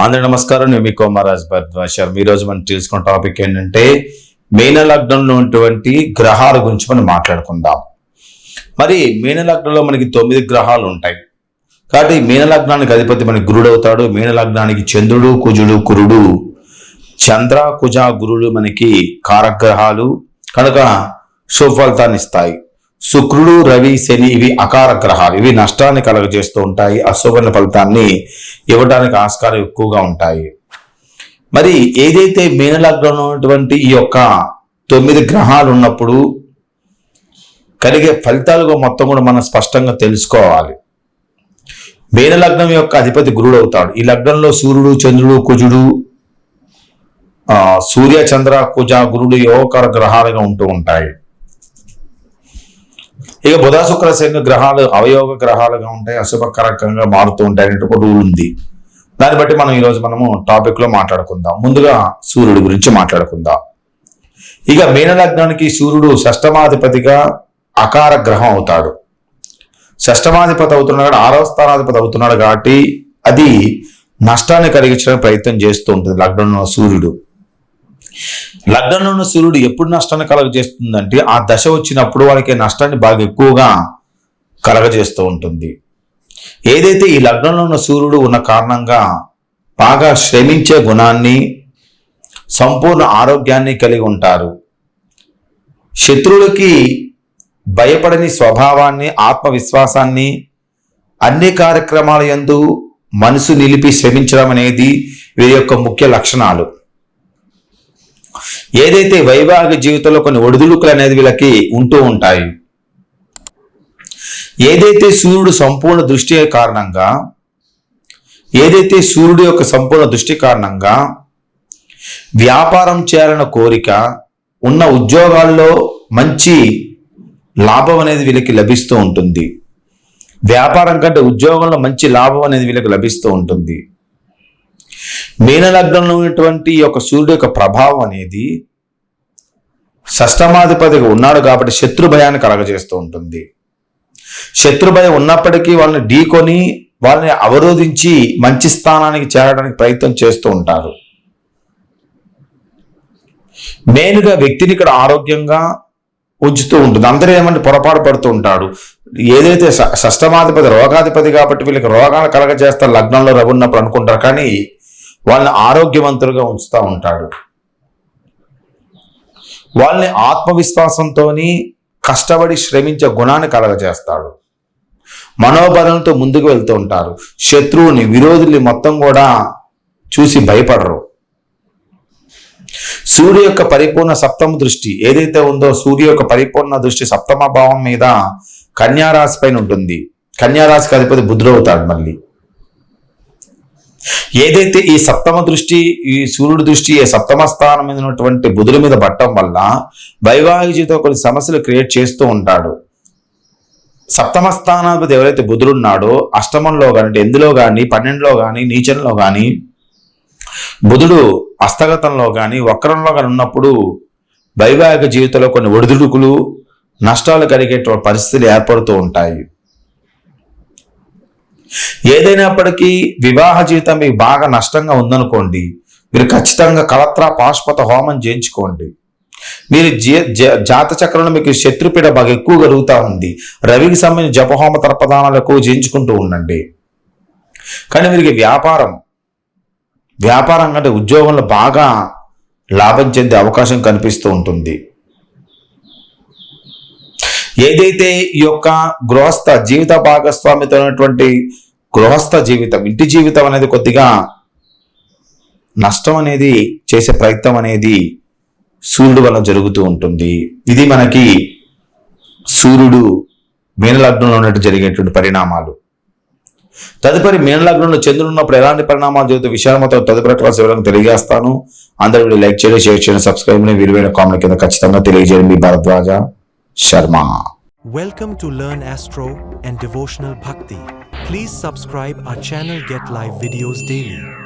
అందరి నమస్కారం. నేను మీ కోమారాజ్ భరద్వాజ్ ఈ రోజు మనం తెలుసుకున్న టాపిక్ ఏంటంటే మీన లగ్నంలో ఉన్నటువంటి గ్రహాల గురించి మనం మాట్లాడుకుందాం. మరి మీన లగ్నంలో మనకి తొమ్మిది గ్రహాలు ఉంటాయి. కాబట్టి మీన లగ్నానికి అధిపతి మనకి గురుడు అవుతాడు. మీన లగ్నానికి చంద్రుడు కుజుడు కురుడు చంద్ర కుజ గురుడు మనకి కారగ్రహాలు. కనుక సుఫలితాన్ని ఇస్తాయి. శుక్రుడు రవి శని ఇవి అకార గ్రహాలు. ఇవి నష్టాన్ని కలగజేస్తూ ఉంటాయి. అశుభన ఫలితాన్ని ఇవ్వడానికి ఆస్కారం ఎక్కువగా ఉంటాయి. మరి ఏదైతే మీనలగ్నంలో ఉన్నటువంటి ఈ యొక్క తొమ్మిది గ్రహాలు ఉన్నప్పుడు కలిగే ఫలితాలుగా మొత్తం కూడా మనం స్పష్టంగా తెలుసుకోవాలి. మీనలగ్నం యొక్క అధిపతి గురుడు అవుతాడు. ఈ లగ్నంలో సూర్యుడు చంద్రుడు కుజుడు సూర్య చంద్ర కుజ గురుడు యోగకర గ్రహాలుగా ఉంటూ ఉంటాయి. ఇక బుధ శుక్ర శని గ్రహాలు అవయోగ గ్రహాలుగా ఉంటాయి అశుభకరంగా మారుతూ ఉంటాయి అనేటువంటి ఒక రూల్ ఉంది. దాన్ని బట్టి మనం ఈరోజు మనము టాపిక్లో మాట్లాడుకుందాం. ముందుగా సూర్యుడి గురించి మాట్లాడుకుందాం. ఇక మీన లగ్నానికి సూర్యుడు షష్టమాధిపతిగా అకార గ్రహం అవుతాడు. షష్టమాధిపతి అవుతున్నాడు ఆరవ స్థానాధిపతి అవుతున్నాడు కాబట్టి అది నష్టాన్ని కలిగించడానికి ప్రయత్నం చేస్తూ ఉంటుంది లగ్నంలో సూర్యుడు. లగ్నంలో ఉన్న సూర్యుడు ఎప్పుడు నష్టాన్ని కలగజేస్తుందంటే ఆ దశ వచ్చినప్పుడు వాళ్ళకి నష్టాన్ని బాగా ఎక్కువగా కలగజేస్తూ ఉంటుంది. ఏదైతే ఈ లగ్నంలో ఉన్న సూర్యుడు ఉన్న కారణంగా బాగా శ్రమించే గుణాన్ని సంపూర్ణ ఆరోగ్యాన్ని కలిగి ఉంటారు. శత్రువులకి భయపడని స్వభావాన్ని ఆత్మవిశ్వాసాన్ని అన్ని కార్యక్రమాల యందు మనసు నిలిపి శ్రమించడం అనేది వీరి యొక్క ముఖ్య లక్షణాలు. ఏదైతే వైవాహిక జీవితంలో కొన్ని ఒడిదుడుకులు అనేది వీళ్ళకి ఉంటూ ఉంటాయి. ఏదైతే సూర్యుడు సంపూర్ణ దృష్టి కారణంగా ఏదైతే సూర్యుడు యొక్క సంపూర్ణ దృష్టి కారణంగా వ్యాపారం చేయాలన్న కోరిక ఉన్న ఉద్యోగాల్లో మంచి లాభం అనేది వీళ్ళకి లభిస్తూ ఉంటుంది. వ్యాపారం కంటే ఉద్యోగంలో మంచి లాభం అనేది వీళ్ళకి లభిస్తూ ఉంటుంది. మీనలగ్నంలో ఉన్నటువంటి యొక్క సూర్యుడు యొక్క ప్రభావం అనేది షష్టమాధిపతిగా ఉన్నాడు కాబట్టి శత్రు భయాన్ని కలగజేస్తూ ఉంటుంది. శత్రు భయం ఉన్నప్పటికీ వాళ్ళని ఢీకొని వాళ్ళని అవరోధించి మంచి స్థానానికి చేరడానికి ప్రయత్నం చేస్తూ ఉంటారు. మెయిన్గా వ్యక్తిని ఇక్కడ ఆరోగ్యంగా ఉంచుతూ ఉంటుంది. అందరూ ఏమంటే పొరపాటు పడుతూ ఉంటాడు ఏదైతే షష్టమాధిపతి రోగాధిపతి కాబట్టి వీళ్ళకి రోగాలు కలగజేస్తారు లగ్నంలో రవి ఉన్నప్పుడు అనుకుంటారు. కానీ వాళ్ళని ఆరోగ్యవంతులుగా ఉంచుతూ ఉంటాడు. వాళ్ళని ఆత్మవిశ్వాసంతో కష్టపడి శ్రమించే గుణాన్ని కలగజేస్తాడు. మనోబలంతో ముందుకు వెళ్తూ ఉంటారు. శత్రువుని విరోధుల్ని మొత్తం కూడా చూసి భయపడరు. సూర్య యొక్క పరిపూర్ణ సప్తమ దృష్టి ఏదైతే ఉందో సూర్య యొక్క పరిపూర్ణ దృష్టి సప్తమ భావం మీద కన్యారాశి పైన ఉంటుంది. కన్యారాశికి అధిపతి బుద్ధుడవుతాడు మళ్ళీ. ఏదైతే ఈ సప్తమ దృష్టి ఈ సూర్యుడి దృష్టి ఈ సప్తమ స్థానం మీద ఉన్నటువంటి బుధుడి మీద పట్టడం వల్ల వైవాహిక జీవితం కొన్ని సమస్యలు క్రియేట్ చేస్తూ ఉంటాడు. సప్తమ స్థానాధిపతి ఎవరైతే బుధుడు ఉన్నాడో అష్టమంలో కానీ ఎందులో కానీ పన్నెండులో కానీ నీచంలో కానీ బుధుడు హస్తగతంలో కానీ వక్రంలో కానీ ఉన్నప్పుడు వైవాహిక జీవితంలో కొన్ని ఒడిదుడుకులు నష్టాలు కలిగేటువంటి పరిస్థితులు ఏర్పడుతూ ఉంటాయి. ఏదైనప్పటికీ వివాహ జీవితం మీకు బాగా నష్టంగా ఉందనుకోండి మీరు ఖచ్చితంగా కలత్రా పాశుపత హోమం చేయించుకోండి. మీరు జీ- జ- జాత చక్రంలో మీకు శత్రుపీడ బాగా ఎక్కువ కలుగుతూ ఉంది. రవికి సంబంధించిన జపహోమ తర్పదానాలు ఎక్కువ చేయించుకుంటూ ఉండండి. కానీ వీరికి వ్యాపారం వ్యాపారం కంటే ఉద్యోగంలో బాగా లాభం చెందే అవకాశం కనిపిస్తూ ఉంటుంది. ఏదైతే ఈ యొక్క గృహస్థ జీవిత భాగస్వామితో ఉన్నటువంటి గృహస్థ జీవితం ఇంటి జీవితం అనేది కొద్దిగా నష్టం అనేది చేసే ప్రయత్నం అనేది సూర్యుడు వల్ల జరుగుతూ ఉంటుంది. ఇది మనకి సూర్యుడు మీనలగ్నంలో ఉన్నట్టు జరిగేటువంటి పరిణామాలు. తదుపరి మీనలగ్నంలో చంద్రుడు ఉన్నప్పుడు ఎలాంటి పరిణామాలు జరుగుతూ విషయాలు మొత్తం తదుపరి క్లాస్ వివరంగా తెలియజేస్తాను. అందరూ వీడియో లైక్ చేయండి షేర్ చేయండి సబ్స్క్రైబ్ విలువైన కామెంట్ కింద ఖచ్చితంగా తెలియజేయండి మీ Bharadwaja Sharma. Welcome to learn astro and devotional Bhakti Please subscribe our channel get live videos daily.